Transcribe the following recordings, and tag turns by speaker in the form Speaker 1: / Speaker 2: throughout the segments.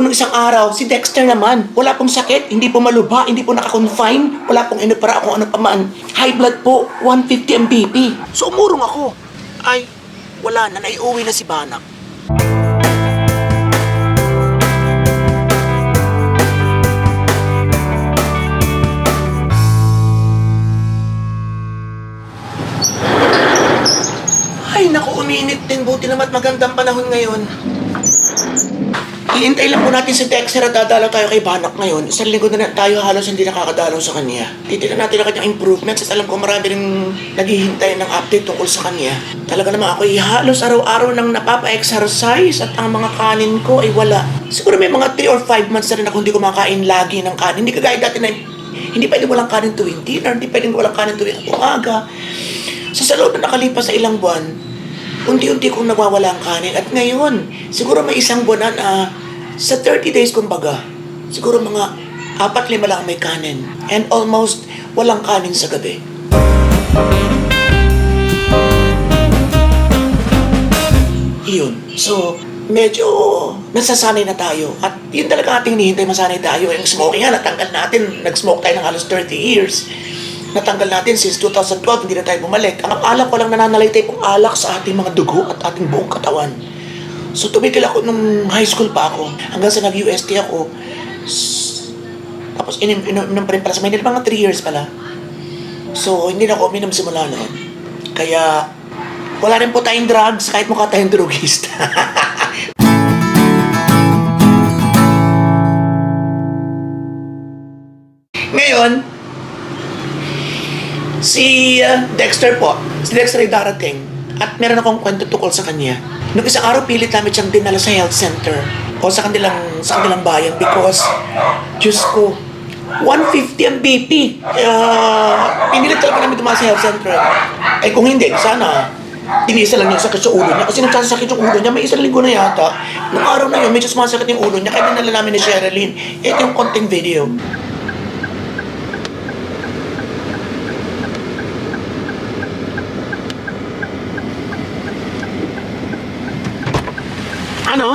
Speaker 1: po nung isang araw, si Dexter naman, wala pong sakit, hindi po malubha, hindi po nakakonfine, wala pong inopera kung ano pa man. High blood po, 150 ang BP. So umurong ako. Ay, wala na, naiuwi na si Banak. Ay, naku, uminit din. Buti naman magandang panahon ngayon. Iintay lang po natin si Dexter at dadalaw tayo kay Banak ngayon. Isang linggo na, na tayo halos hindi nakakadalaw sa kanya. Titignan natin ang kanyang improvements at alam ko marami rin naghihintay ng update tungkol sa kanya. Talaga naman ako halos araw-araw nang napapa-exercise at ang mga kanin ko ay wala. Siguro may mga 3 or 5 months na rin ako hindi kumakain lagi ng kanin. Hindi kagaya dati na hindi pwedeng walang kanin tuwing dinner, hindi pwedeng walang kanin tuwing umaga. So sa loob na nakalipas sa ilang buwan, unti-unti kong nawawala ang kanin. At ngayon, siguro may isang buwan na sa 30 days kumbaga, siguro mga apat lima lang may kanin. And almost walang kanin sa gabi. Yun. So, medyo nasasanay na tayo. At yun talaga ating hinihintay masanay tayo. Yung smoking nga, natanggal natin. Nag-smoke tayo ng halos 30 years. Natanggal natin since 2012, hindi na tayo bumalik. Ang alak ko lang nananalaytay pong alak sa ating mga dugo at ating buong katawan. So tumigil ako nung high school pa ako. Hanggang sa nag-UST ako. Tapos inom, inom, inom pa rin pala sa Manila. Mga 3 years pala. So hindi na ako uminom simula noon. Kaya wala rin po tayong drugs kahit mukha tayong drugista. Ngayon, si uh, Dexter po, si Dexter ay darating at meron akong kwento tukol sa kanya. Nung isang araw, pilit namin siyang dinala sa health center o sa kanilang, sa kanilang bayan because, Diyos ko, 150 ang BP. Kaya, pinilit talaga namin dumaan sa health center. Eh kung hindi, sana, tinisa lang yung sakit sa ulo niya. Kasi nagsasakit yung ulo niya, may isang linggo na yata. Nung araw na yun, medyo sumasakit yung ulo niya. Kaya dinala namin ni Sherilyn. Ito yung konting video. Ano?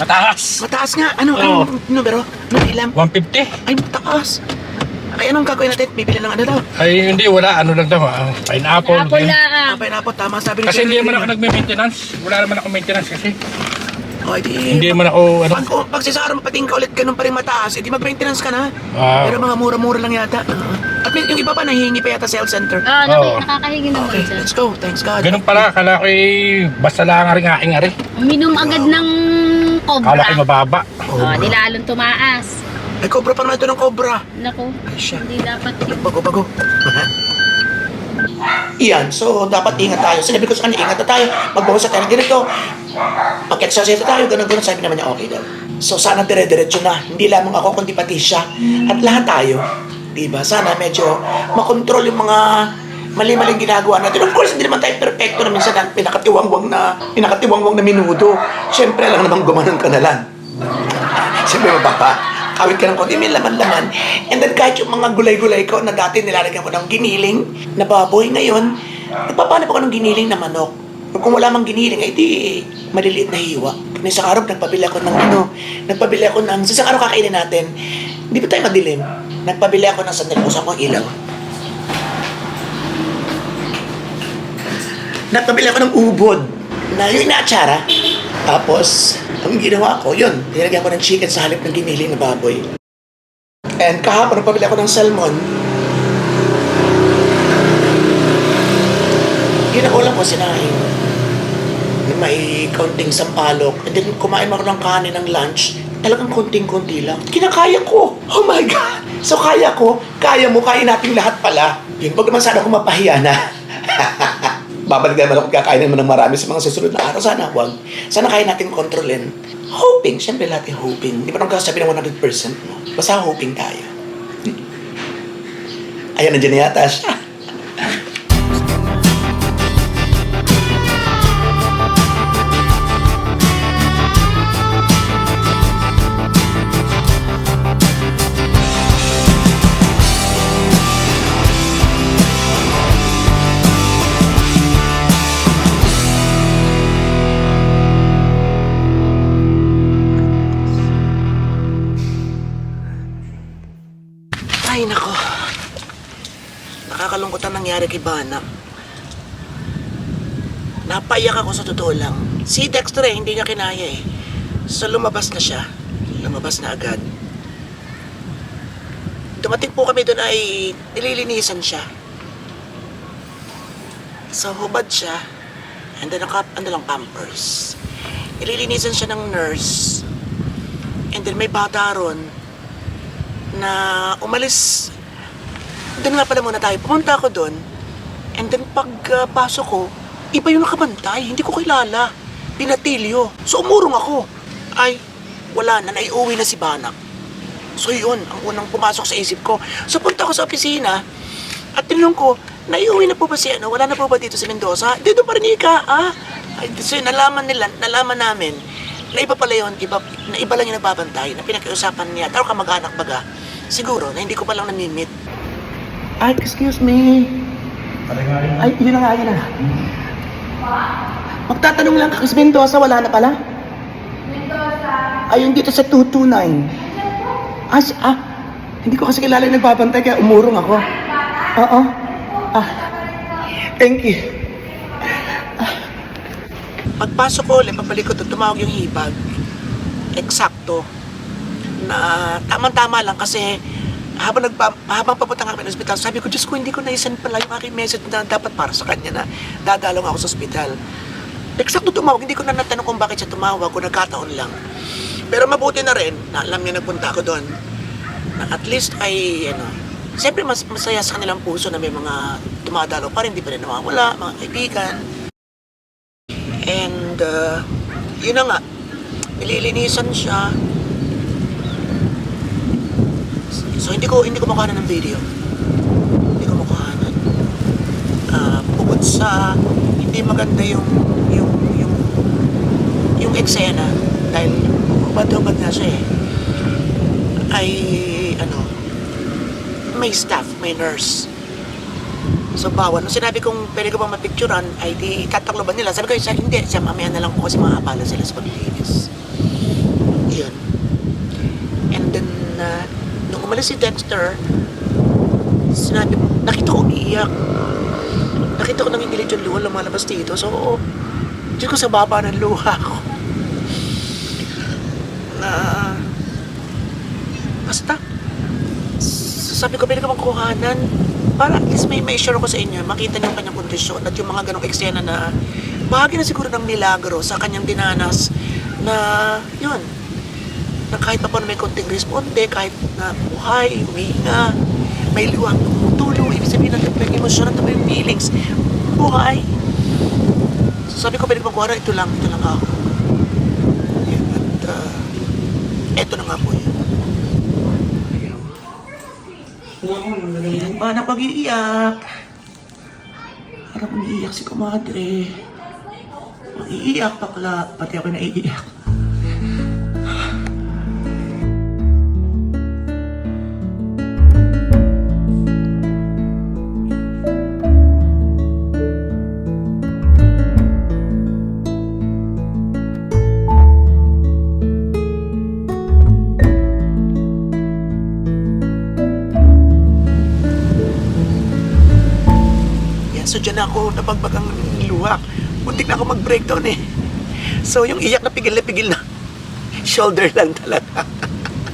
Speaker 2: Mataas.
Speaker 1: Mataas nga. Ano?
Speaker 2: Oo.
Speaker 1: Anong numero? Anong ilam?
Speaker 2: 150.
Speaker 1: Ay, mataas. Ay, anong gagawin natin? Bibili ng ano daw?
Speaker 2: Ay, hindi, wala. Ano lang daw, ah, pineapple.
Speaker 3: Apple
Speaker 2: ganyan.
Speaker 3: na.
Speaker 1: Ah, pineapple, tama. Sabi ni
Speaker 2: Kasi hindi naman ako nagme-maintenance. Wala naman ako maintenance kasi.
Speaker 1: Oh, di,
Speaker 2: Hindi naman ako, ano.
Speaker 1: Pag, oh, pag sa araw mapating ka ulit, ganun pa rin mataas, edi mag-maintenance ka na.
Speaker 2: Wow.
Speaker 1: Pero mga mura-mura lang yata. Oo. At may, yung iba pa nahihingi pa yata sa health center.
Speaker 3: Ah,
Speaker 2: Oo.
Speaker 3: naki- nakakahingi naman
Speaker 1: Okay,
Speaker 3: siya.
Speaker 1: let's go. Thanks God.
Speaker 2: Ganun pala, akala ko eh, basta lang ang aking ari.
Speaker 3: Uminom agad ng cobra.
Speaker 2: Akala ko mababa.
Speaker 3: Oh, di lalong tumaas.
Speaker 1: Ay, cobra pa naman ito ng cobra.
Speaker 3: Naku,
Speaker 1: Ay, siya.
Speaker 3: hindi dapat yun.
Speaker 1: Bago-bago. Iyan, so dapat ingat tayo. Sinabi ko sa kanya, ingat na tayo. Magbawas tayo ng ganito. Mag-exercise na tayo, ganun-ganun. Sabi naman niya, okay daw. So sana dire-diretso na. Hindi lamang ako, kundi pati siya. At lahat tayo. Diba? Sana medyo makontrol yung mga mali-maling ginagawa natin. Of course, hindi naman tayo perfecto na minsan ang pinakatiwangwang na, pinakatiwangwang na minuto. Siyempre, lang naman gumanon ka na lang. Siyempre, mapapa. Kawit ka ng konti, may laman-laman. And then kahit yung mga gulay-gulay ko na dati nilalagyan ko ng giniling na baboy, ngayon, nagpapanap ako ng giniling na manok. Kung wala mang giniling, ay di maliliit na hiwa. Kung isang araw, nagpabili ako ng ano, nagpabili ako ng, sa isang araw kakainin natin, hindi ba tayo madilim? Nagpabili ako ng sandali, usap ko ilaw. Nagpabili ako ng ubod na yung inaatsara. Tapos, ang ginawa ko, yun, nilagyan ko ng chicken sa halip ng giniling na baboy. And kahapon, nagpabili ako ng salmon. Yun ang ulam ko, sinahin. Na May kaunting sampalok. And then, kumain ako ng kanin ng lunch. Talagang konting-konti lang. Kinakaya ko. Oh my God! So, kaya ko, kaya mo, kaya nating lahat pala. Yun, wag naman sana ako mapahiya na. Babalik naman ako kakain naman ng marami sa mga susunod na araw. Sana wag. Sana kaya natin kontrolin. Hoping. Siyempre lahat yung hoping. Di ba nang kasabi ng 100%? No? Basta hoping tayo. Ayan, nandiyan na yata siya. Banak. Napaiyak ako sa totoo lang. Si Dexter eh, hindi niya kinaya eh. So lumabas na siya. Lumabas na agad. Dumating po kami doon ay nililinisan siya. So hubad siya. And then naka, ano lang, pampers. Nililinisan siya ng nurse. And then may bata ron na umalis. Doon nga pala muna tayo. Pumunta ako doon. And then pagpasok ko, iba yung nakabantay. Hindi ko kilala. Pinatilyo. So umurong ako. Ay, wala na. Naiuwi na si Banak. So yun, ang unang pumasok sa isip ko. So punta ako sa opisina at tinanong ko, naiuwi na po ba si ano? Wala na po ba dito sa Mendoza? Dito pa rin ika, ah. Ay, so yun, nalaman nila, nalaman namin na iba pala yun, iba, na iba lang yung nagbabantay, na pinakiusapan niya, taro ka mag-anak baga. Siguro, na hindi ko pa lang namimit. Ay, excuse me. Ay, yun na nga, yun na. Magtatanong lang kasi Mendoza, wala na pala? Mendoza. Ayun dito sa 229. Ah, si- ah, hindi ko kasi kilala yung nagbabantay kaya umurong ako. Oo. Ah, thank you. Ah. Pagpasok ko ulit, pagbalik ko to, tumawag yung hibag. Eksakto. Na tamang-tama lang kasi habang nagpa, habang papunta kami ng ospital, sabi ko, Diyos ko, hindi ko na-send pala yung aking message na dapat para sa kanya na dadalong ako sa ospital. Eksakto tumawag, hindi ko na natanong kung bakit siya tumawag, kung nagkataon lang. Pero mabuti na rin, na alam niya nagpunta ako doon. Na at least ay, ano, siyempre mas masaya sa kanilang puso na may mga tumadalo pa rin, di pa rin nawawala, mga kaibigan. And, uh, yun na nga, nililinisan siya. So, hindi ko, hindi ko makuha ng video. Hindi ko makuha Ah, bukod sa hindi maganda yung yung yung yung eksena dahil ubad-ubad na siya eh. Ay ano may staff, may nurse. So bawal. Nung sinabi kong pwede ko bang mapicturan ay di tatakloban nila. Sabi ko hindi. Siya mamaya na lang po kasi makapala sila sa paglilinis yun and then uh, nung umalis si Dexter sinabi nakita ko umiiyak nakita ko nangingilit yung luha lumalabas dito. So, oo. Diyos ko sa baba ng luha ko. Na, basta. Sabi ko, pwede ka bang kuhanan? Para at least may, may sure ako sa inyo, makita niyo ang kanyang kondisyon at yung mga ganong eksena na bahagi na siguro ng milagro sa kanyang dinanas na, yun, na kahit pa paano may konting responde, kahit na buhay, humihinga, may luwag, tumutulo, ibig sabihin natin yung emosyon, natin yung feelings, buhay. So sabi ko, kuha ito lang, ito lang ako. Yan, at uh, eto na nga po yun. Yan ba na pag-iiyak? Harap umiiyak si kumadre. Iiyak bakla, pati ako naiiyak. Ako napagbagang luha. Muntik na ako mag-breakdown eh. So yung iyak na pigil na pigil na. Shoulder lang talaga.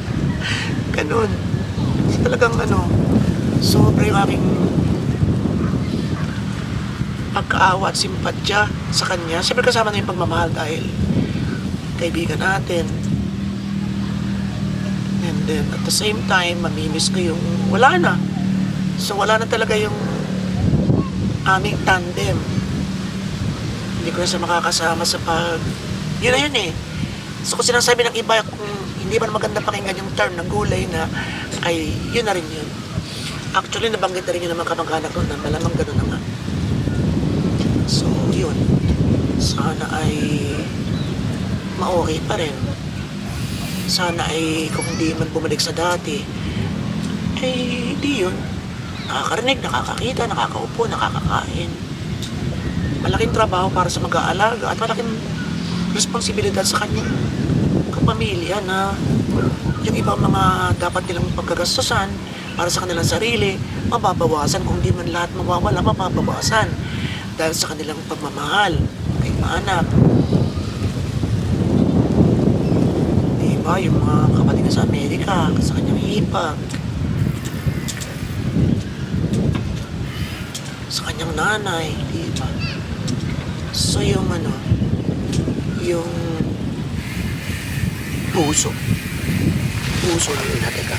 Speaker 1: Ganun. Talagang ano, sobra yung aking pagkaawa at simpatya sa kanya. Siyempre kasama na yung pagmamahal dahil kaibigan natin. And then at the same time, mamimiss ko yung wala na. So wala na talaga yung aming tandem. Hindi ko na siya makakasama sa pag... Yun na yun eh. So kung sinasabi ng iba kung hindi man maganda pakinggan yung term na gulay na ay yun na rin yun. Actually, nabanggit na rin yun ng mga kamag-anak ko na malamang ganun na nga. So, yun. Sana ay ma-okay pa rin. Sana ay kung hindi man bumalik sa dati, ay hindi yun. Nakakarinig, nakakakita, nakakaupo, nakakakain. Malaking trabaho para sa mag-aalaga at malaking responsibilidad sa kanyang kapamilya na yung ibang mga dapat nilang pagkagastusan para sa kanilang sarili, mababawasan. Kung di man lahat mawawala, mababawasan. Dahil sa kanilang pagmamahal kay anak. Diba, yung mga kapatid sa Amerika, sa kanyang hipag. Sa kanyang nanay, diba? So yung ano, yung puso. Puso ng ina, teka.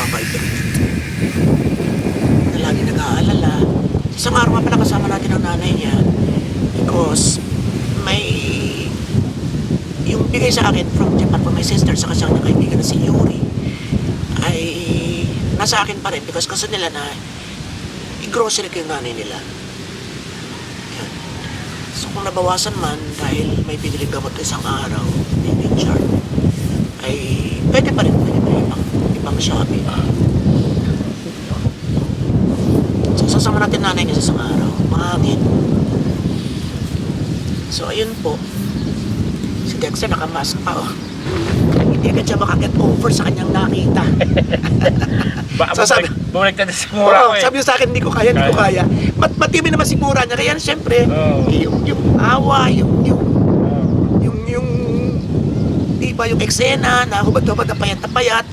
Speaker 1: Babay ka na lagi nag-aalala. Isang araw pala kasama natin ang nanay niya because may yung bigay sa akin from Japan from my sister sa kasang na kaibigan na si Yuri ay nasa akin pa rin because gusto nila na i-grocery ko yung nanay nila. Yan. So kung nabawasan man dahil may biniling gamot isang araw, maybe chart, ay pwede pa rin, pwede pa ibang, ibang Shopee. So sasama natin nanay niya sa isang araw, mahangin. So ayun po, si Dexter nakamask pa oh. Hindi agad siya makaget over sa kanyang nakita.
Speaker 2: Baka
Speaker 1: So, sabi-
Speaker 2: bumalik, na sa mura ko eh.
Speaker 1: sabi sa akin, hindi ko kaya, hindi ko kaya. Mat matibay naman si Mura niya. Kaya siyempre,
Speaker 2: Oo.
Speaker 1: yung, yung awa, yung, yung,
Speaker 2: Oo.
Speaker 1: yung, yung, di ba, yung eksena, na hubad-hubad na payat na payat.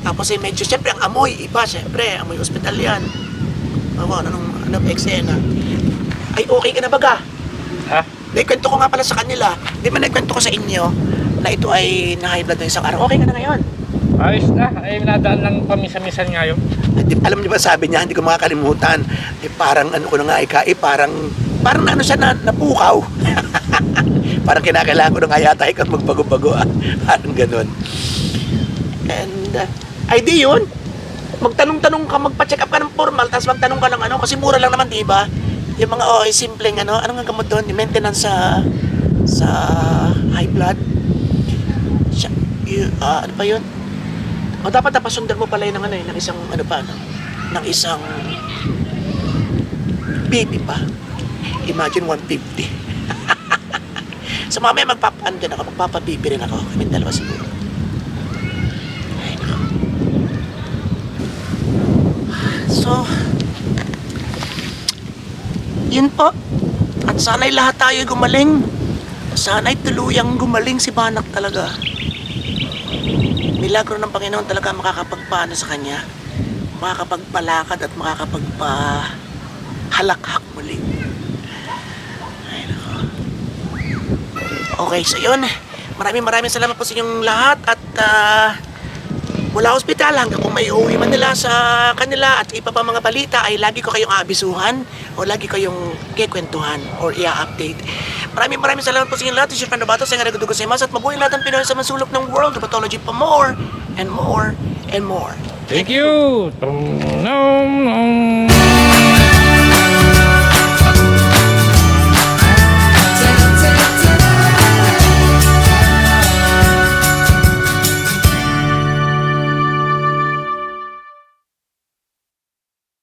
Speaker 1: Tapos ay medyo, siyempre, ang amoy, iba, siyempre, amoy ospital yan. Oo, ano, ano, ano, eksena. Ay, okay ka na baga?
Speaker 2: Ha?
Speaker 1: Naikwento ko nga pala sa kanila, di ba naikwento ko sa inyo, na ito ay blood ng isang araw. Okay ka na ngayon.
Speaker 2: Ayos na. Ay, nadaan lang pamisa-misan ngayon.
Speaker 1: Di, alam niyo ba sabi niya, hindi ko makakalimutan. Eh, parang ano ko na nga ika, eh, parang, parang ano siya na, napukaw. parang kinakailangan ko na nga yata ikaw magbago-bago. ah. parang ganun. And, uh, ay di yun. Magtanong-tanong ka, magpa-check up ka ng formal, tapos magtanong ka ng ano, kasi mura lang naman, di ba? Yung mga, oh, simpleng ano, ano nga gamot doon? Yung maintenance sa, sa high blood. Ah, ano pa yun? O dapat napasundan mo pala yun ng ano eh, ng isang ano pa, no? ng isang baby pa. Imagine 150. so mamaya magpapaano din ako, magpapabibi rin ako. Kami dalawa siguro. So, yun po. At sana'y lahat tayo gumaling. Sana'y tuluyang gumaling si Banak talaga milagro ng Panginoon talaga makakapagpaano sa kanya. Makakapagpalakad at makakapagpahalakhak muli. Ay, nako. Okay, so yun. Maraming maraming salamat po sa inyong lahat at ah, mula hospital hanggang kung may uwi man nila sa kanila at iba pa mga balita ay lagi ko kayong aabisuhan o lagi kayong kikwentuhan or i-update. Maraming maraming salamat po sa inyong lahat. Your friend Robato. Sa nga sa imas at mabuhay lahat ng Pinoy sa masulok ng world of pathology pa more and more and more.
Speaker 2: Thank you. Nom- nom.